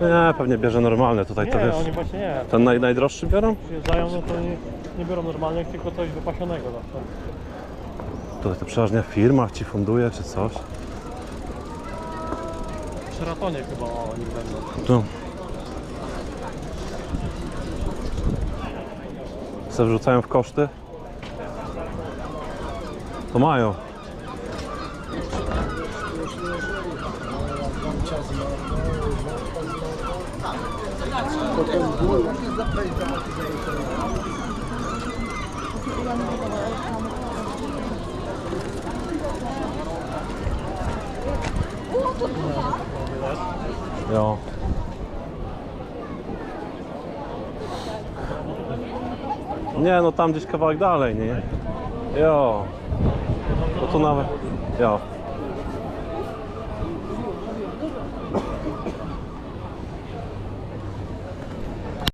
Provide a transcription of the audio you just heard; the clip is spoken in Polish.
Nie, pewnie bierze normalne tutaj, to Nie, wiesz. oni właśnie nie. Ten naj, najdroższy biorą? Przyjeżdżają, no to nie, nie biorą normalnie, tylko coś wypasionego zawsze. Tutaj to przeważnie w firmach ci funduje czy coś. W Sheratonie chyba oni będą. Tu. Se wrzucają w koszty? To mają. Jo. Nie, no tam gdzieś kawałek dalej, nie? Jo. To tu nawet. Jo.